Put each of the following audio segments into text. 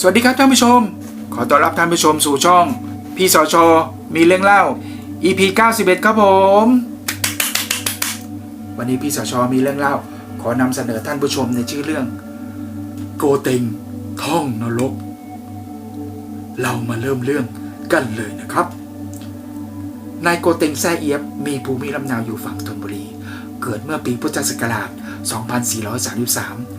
สวัสดีครับท่านผู้ชม ขอต้อนรับท่านผู้ชมสู่ช่อง พี่สอชอมีเรื่องเล่า EP 91 ครับผม วันนี้พี่สอชอมีเรื่องเล่า ขอนำเสนอท่านผู้ชมในชื่อเรื่อง โกเต็งท่องนรก เรามาเริ่มเรื่องกันเลยนะครับนายโกเต็งแซ่เอียบมีภูมิลำเนาอยู่ฝั่งธนบุรี เกิดเมื่อปีพุทธศักราช 2433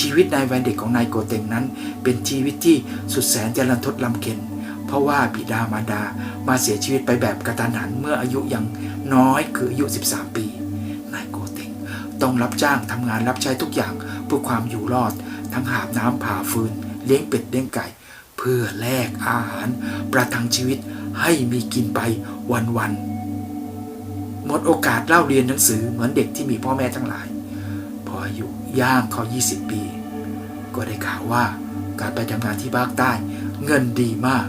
ชีวิตในวัยเด็กของนายโกเต็งนั้น เป็นชีวิตที่สุดแสนจะรันทดลำเค็ญเพราะว่าบิดามารดามาเสียชีวิตไปแบบกระทันหันเมื่ออายุยังน้อยคืออายุ 13 ปี นายโกเต็งต้องรับจ้างทำงานรับใช้ทุกอย่างเพื่อความอยู่รอด ทั้งหาบน้ำผ่าฟืน เลี้ยงเป็ดเลี้ยงไก่ เพื่อแลกอาหาร ประทังชีวิตให้มีกินไปวันๆหมดโอกาสเล่าเรียนหนังสือเหมือนเด็กที่มีพ่อแม่ทั้งหลาย ออายุย่างเขา20 ปี ก็ได้ข่าวว่าการไปทำงานที่ภาคใต้เงินดีมาก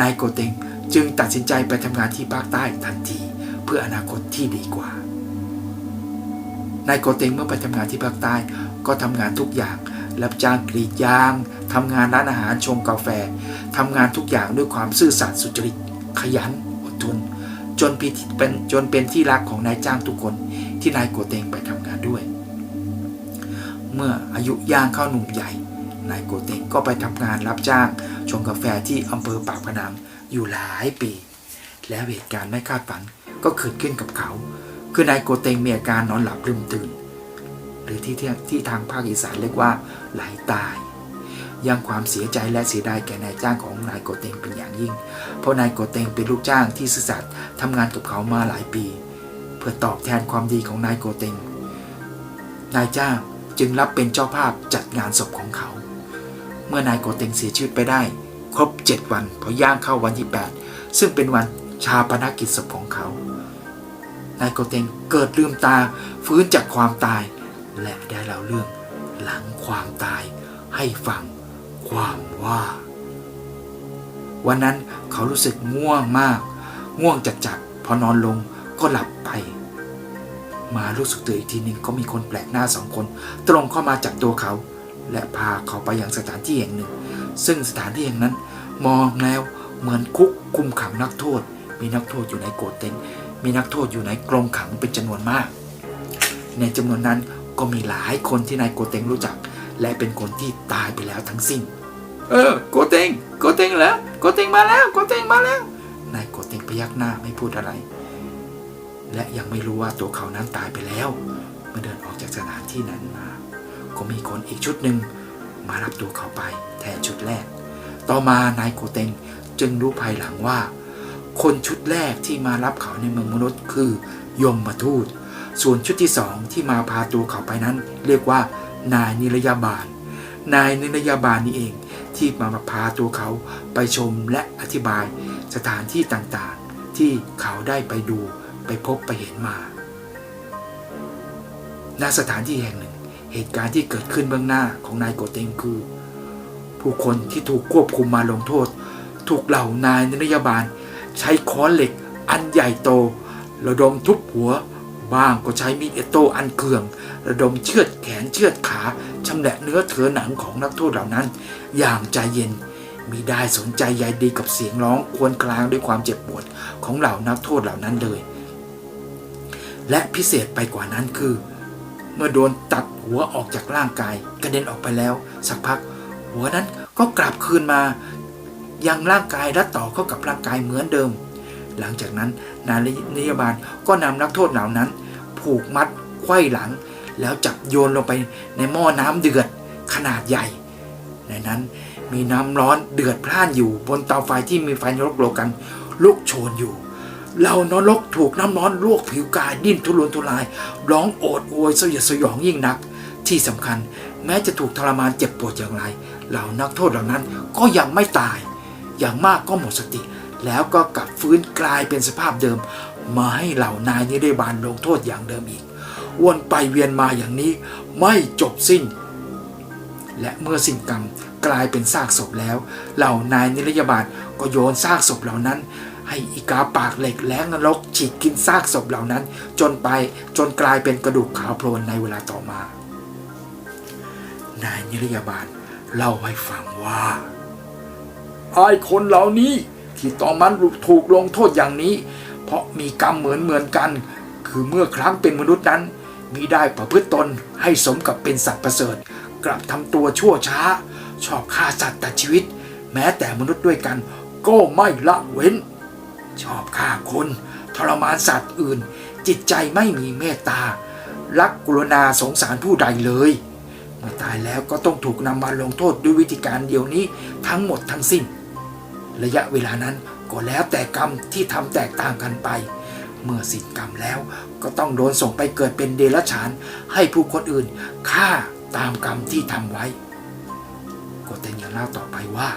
นายโกเตงจึงตัดสินใจไปทำงานที่ภาคใต้ทันที เพื่ออนาคตที่ดีกว่านายโกเตงเมื่อไปทำงานที่ภาคใต้ก็ทำงานทุกอย่าง รับจ้างกรีดยางทำงานร้านอาหารชงกาแฟทำงานทุกอย่างด้วยความซื่อสัตย์สุจริต ขยันอดทนจนเป็นจนเป็นที่รักของนายจ้างทุกคนที่นายโกเตงไปทำงานด้วย เมื่ออายุย่างเข้าหนุ่มใหญ่ นายโกเตงก็ไปทำงานรับจ้างชงกาแฟที่อำเภอปากพนังอยู่หลายปี แล้วเหตุการณ์ไม่คาดฝันก็เกิดขึ้นกับเขา คือนายโกเตงมีอาการนอนหลับลืมตื่น หรือที่ที่ที่ทางภาคอีสานเรียกว่าไหลตายยังความเสียใจและเสียดายแก่นายจ้างของนายโกเตงเป็นอย่างยิ่ง เพราะนายโกเตงเป็นลูกจ้างที่ซื่อสัตย์ทำงานกับเขามาหลายปี เพื่อตอบแทนความดีของนายโกเตงนายจ้าง จึงรับเป็นเจ้าภาพจัดงานศพของเขา เมื่อนายโกเตงเสียชีวิตไปได้ ครบ 7 วันพอย่างเข้าวันที่ 8 ซึ่งเป็นวันชาปนกิจศพของเขา นายโกเตงเกิดลืมตาฟื้นจากความตาย และได้เล่าเรื่องหลังความตายให้ฟังความว่า วันนั้นเขารู้สึกง่วงมาก ง่วงจัดๆพอนอนลงก็หลับไป มารู้สึกตัวอีกทีหนึ่งก็มีคนแปลกหน้าสองคน ตรงเข้ามาจับตัวเขา และพาเขาไปยังสถานที่แห่งหนึ่ง ซึ่งสถานที่แห่งนั้น มองแล้วเหมือนคุกคุมขังนักโทษ มีนักโทษอยู่ในโกดเต็นท์มีนักโทษอยู่ในกรงขังเป็นจำนวนมาก ในจำนวนนั้นก็มีหลายคนที่นายโกเต็งรู้จัก และเป็นคนที่ตายไปแล้วทั้งสิ้น เออโกเต็งโกเต็งเหรอโกเต็งมาแล้วโกเต็งมาแล้วนายโกเต็งพยักหน้าไม่พูดอะไร และยังไม่รู้ว่าตัวเขานั้นตายไปแล้ว เมื่อเดินออกจากสถานที่นั้นมา ก็มีคนอีกชุดหนึ่งมารับตัวเขาไปแทนชุดแรก ต่อมานายโกเต็งจึงรู้ภายหลังว่า คนชุดแรกที่มารับเขาในเมืองมนุษย์คือยมมาทูต ส่วนชุดที่สองที่มาพาตัวเขาไปนั้น เรียกว่านายนิรยาบาล นายนิรยาบาลนี่เองที่มาพาตัวเขาไปชมและอธิบายสถานที่ต่างๆ ที่เขาได้ไปดู ไปพบไปเห็นมาณสถานที่แห่งหนึ่ง เหตุการณ์ที่เกิดขึ้นเบื้องหน้าของนายโกเตงคือ ผู้คนที่ถูกควบคุมมาลงโทษ ถูกเหล่านายนิรยบาล ใช้ค้อนเหล็ก อันใหญ่โต ระดมทุบหัว บ้างก็ใช้มีดเอโตอันเคือง ระดมเชือดแขนเชือดขาชำแหละเนื้อเถือหนังของนักโทษเหล่านั้น อย่างใจเย็นมิได้สนใจใยดีกับเสียงร้องควญครางด้วยความเจ็บปวดของเหล่านักโทษเหล่านั้นเลย และพิเศษไปกว่านั้นคือ เมื่อโดนตัดหัวออกจากร่างกาย กระเด็นออกไปแล้ว สักพัก หัวนั้นก็กลับคืนมา ยังร่างกายและต่อเข้ากับร่างกายเหมือนเดิม หลังจากนั้นนายนิยบาลก็นำนักโทษเหล่านั้น ผูกมัดไขว้หลัง แล้วจับโยนลงไปในหม้อน้ำเดือดขนาดใหญ่ ในนั้นมีน้ำร้อนเดือดพล่านอยู่บนเตาไฟที่มีไฟนรกโลกันลุกโชนอยู่ เหล่านรกถูกน้ำร้อนลวกผิวกายดิ้นทุรนทุราย ร้องโอดโอยสยดสยองยิ่งนัก ที่สำคัญแม้จะถูกทรมานเจ็บปวดอย่างไร เหล่านักโทษเหล่านั้นก็ยังไม่ตาย อย่างมากก็หมดสติ แล้วก็กลับฟื้นกลายเป็นสภาพเดิม มาให้เหล่านายนิรบาลลงโทษอย่างเดิมอีก วนไปเวียนมาอย่างนี้ไม่จบสิ้น และเมื่อสิ้นกรรมกลายเป็นซากศพแล้ว เหล่านายนิรยาบาลก็โยนซากศพเหล่านั้น ให้อีกาปากเหล็กและนรกฉีกกินซากศพเหล่านั้น จนไปจนกลายเป็นกระดูกขาวโพลนในเวลาต่อมา นายนิรยาบาลเล่าให้ฟังว่าไอ้คนเหล่านี้ที่ต้อมันถูกลงโทษอย่างนี้ เพราะมีกรรมเหมือนเหมือนกัน คือเมื่อครั้งเป็นมนุษย์นั้นมีได้ประพฤติตนให้สมกับเป็นสัตว์ประเสริฐ กลับทำตัวชั่วช้า ชอบฆ่าสัตว์ตัดชีวิต แม้แต่มนุษย์ด้วยกัน ก็ไม่ละเว้น ชอบฆ่าคนทรมานสัตว์อื่น จิตใจไม่มีเมตตา รักกรุณาสงสารผู้ใดเลย เมื่อตายแล้วก็ต้องถูกนำมาลงโทษด้วยวิธีการเดียวนี้ทั้งหมดทั้งสิ้น ระยะเวลานั้นก็แล้วแต่กรรมที่ทำแตกต่างกันไป เมื่อสิ้นกรรมแล้วก็ต้องโดนส่งไปเกิดเป็นเดรัจฉาน ให้ผู้คนอื่นฆ่าตามกรรมที่ทำไว้ ก็แต่ยังเล่าต่อไปว่า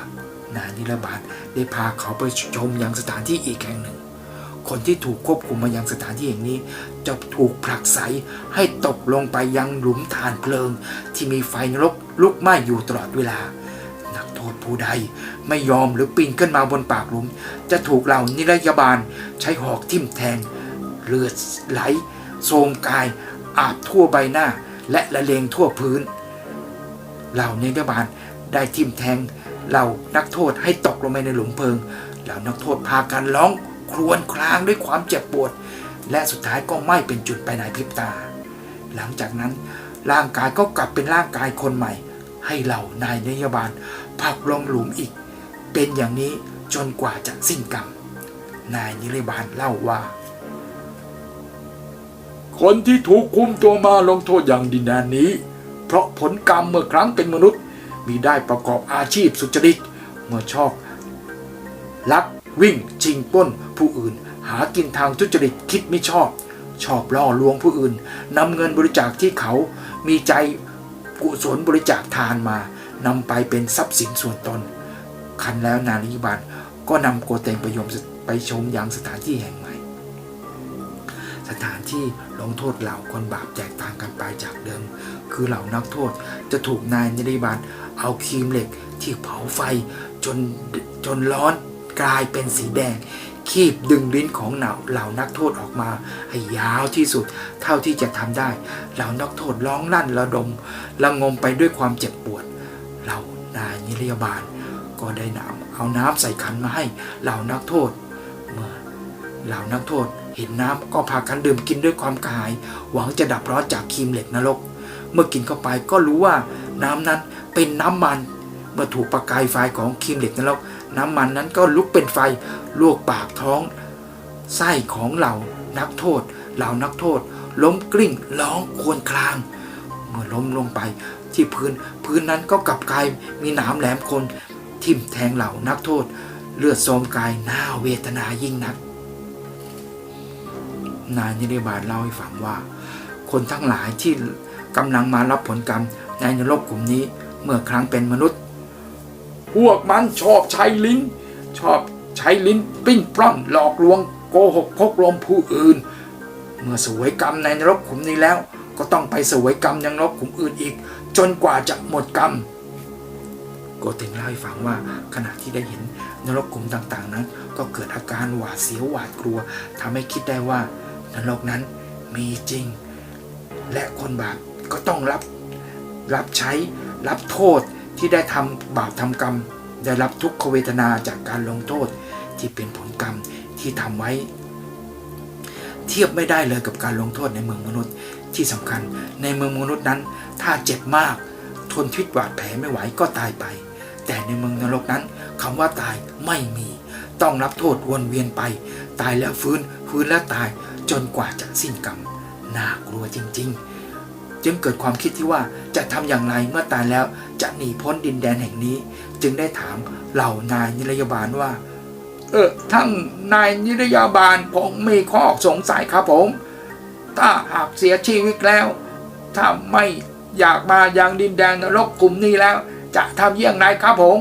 นานิรบาตได้พาเขาไปชมยังสถานที่อีกแห่งหนึ่ง คนที่ถูกควบคุมมายังสถานที่แห่งนี้ จะถูกผลักไสให้ตกลงไปยังหลุมฐานเพลิง ที่มีไฟนรกลุกไหม้อยู่ตลอดเวลา นักโทษผู้ใดไม่ยอมหรือปีนขึ้นมาบนปากหลุม จะถูกเหล่านิรยาบาลใช้หอกทิ่มแทง เลือดไหลโทมกาย อาบทั่วใบหน้า และละเลงทั่วพื้น เหล่านิรยาบาลได้ทิ่มแทง เหล่านักโทษให้ตกลงไปในหลุมเพลิงเหล่านักโทษพากันร้องครวญครางด้วยความเจ็บปวด และสุดท้ายก็ไหม้เป็นจุดไปในพริบตา หลังจากนั้นร่างกายก็กลับเป็นร่างกายคนใหม่ ให้เหล่านายนยบาลผักลงหลุมอีก เป็นอย่างนี้จนกว่าจะสิ้นกรรม นายนิรบาลเล่าว่า คนที่ถูกคุมตัวมาลงโทษอย่างดินแดนนี้ เพราะผลกรรมเมื่อครั้งเป็นมนุษย์ มีได้ประกอบอาชีพสุจริต เมื่อชอบลักวิ่งชิงปล้นผู้อื่น หากินทางทุจริตคิดไม่ชอบ ชอบล่อลวงผู้อื่นนำเงินบริจาคที่เขามีใจกุศลบริจาคทานมานำไปเป็นทรัพย์สินส่วนตน คันแล้วนานิบาลก็นำโกเตงไปยมไปชมยังสถานที่แห่งใหม่ สถานที่ลงโทษเหล่าคนบาปแตกต่างกันไปจากเดิม คือเหล่านักโทษจะถูกนายนิริบาลเอาครีมเหล็กที่เผาไฟจนจนร้อนกลายเป็นสีแดง คีบดึงลิ้นของเหล่าเหล่านักโทษออกมา ให้ยาวที่สุดเท่าที่จะทำได้ เหล่านักโทษร้องลั่นระดมระงมไปด้วยความเจ็บปวด เหล่านายนิรยาบาล ก็ได้นำเอาน้ำใส่ขันมาให้เหล่านักโทษ เมื่อเหล่านักโทษเห็นน้ำก็พากันดื่มกินด้วยความกระหาย หวังจะดับร้อนจากครีมเหล็กนรก เมื่อกินเข้าไปก็รู้ว่าน้ำนั้นเป็นน้ำมัน เมื่อถูกประกายไฟของครีมเหล็กนรกน้ำมันนั้นก็ลุกเป็นไฟลวกปากท้องไส้ของเหล่านักโทษเหล่านักโทษ ล้มกลิ้งร้องครวญคราง เมื่อล้มลงไปที่พื้นพื้นนั้นก็กลับกลายมีหนามแหลมคมทิ่มแทงเหล่านักโทษ เลือดโสมกายหน่าเวทนายิ่งนัก นายนิรบาลเล่าให้ฟังว่า คนทั้งหลายที่ กำลังมารับผลกรรมในนรกกลุ่มนี้เมื่อครั้งเป็นมนุษย์ พวกมันชอบใช้ลิ้น ชอบใช้ลิ้นปิ้นปล้อนหลอกลวงโกหกพกลมผู้อื่น เมื่อเสวยกรรมในนรกขุมนี้แล้ว ก็ต้องไปเสวยกรรมยังนรกขุมอื่นอีก จนกว่าจะหมดกรรมโกเต็งเล่าให้ฟังว่าขณะที่ได้เห็นนรกขุมต่างๆนั้น ก็เกิดอาการหวาดเสียวหวาดกลัวทำให้คิดได้ว่านรกนั้นมีจริง และคนบาป ก็ต้องรับรับใช้รับโทษที่ได้ทำบาปทำกรรม ได้รับทุกขเวทนาจากการลงโทษที่เป็นผลกรรมที่ทำไว้ เทียบไม่ได้เลยกับการลงโทษในเมืองมนุษย์ที่สำคัญ ในเมืองมนุษย์นั้น ถ้าเจ็บมาก ทนพิษบาดแผลไม่ไหวก็ตายไป แต่ในเมืองนรกนั้นคำว่าตายไม่มี ต้องรับโทษวนเวียนไป ตายแล้วฟื้นฟื้นแล้วตายจนกว่าจะสิ้นกรรมน่ากลัวจริง ๆ จึงเกิดความคิดที่ว่าจะทำอย่างไรเมื่อตายแล้วจะหนีพ้นดินแดนแห่งนี้ จึงได้ถามเหล่านายนิรยาบาลว่า เออทั้งนายนิรยาบาลผมมีข้อสงสัยครับผม ถ้าหากเสียชีวิตแล้ว ถ้าไม่อยากมายังดินแดนนรกกลุ่มนี้แล้ว จะทำเยี่ยงไรครับผม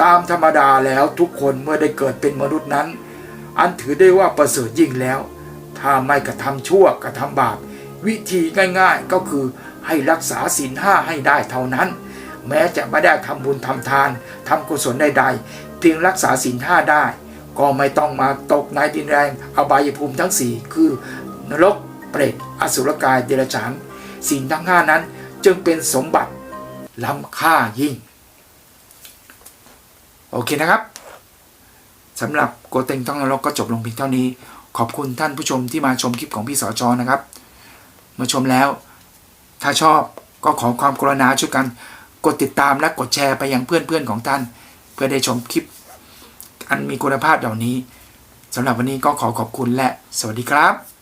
ตามธรรมดาแล้วทุกคนเมื่อได้เกิดเป็นมนุษย์นั้น อันถือได้ว่าประเสริฐยิ่งแล้ว ถ้าไม่กระทำชั่วกระทำบาป วิธีง่ายๆก็คือให้รักษาศีลห้าให้ได้เท่านั้น แม้จะไม่ได้ทำบุญทำทานทำกุศลใดๆเพียงรักษาศีลห้าได้ ก็ไม่ต้องมาตกในดินแรงอบายภูมิทั้งสี่คือนรกเปรตอสุรกายเดรัจฉานศีลทั้งห้านั้นจึงเป็นสมบัติล้ำค่ายิ่ง โอเคนะครับสำหรับโกเต็งต้องนรกก็จบลงเพียงเท่านี้ ขอบคุณท่านผู้ชมที่มาชมคลิปของพี่สอจอนะครับ มาชมแล้ว ถ้าชอบก็ขอความกรุณาช่วยกันกดติดตามและกดแชร์ไปยังเพื่อนๆของท่าน เพื่อได้ชมคลิป อันมีคุณภาพเหล่านี้สำหรับวันนี้ก็ขอขอบคุณและสวัสดีครับ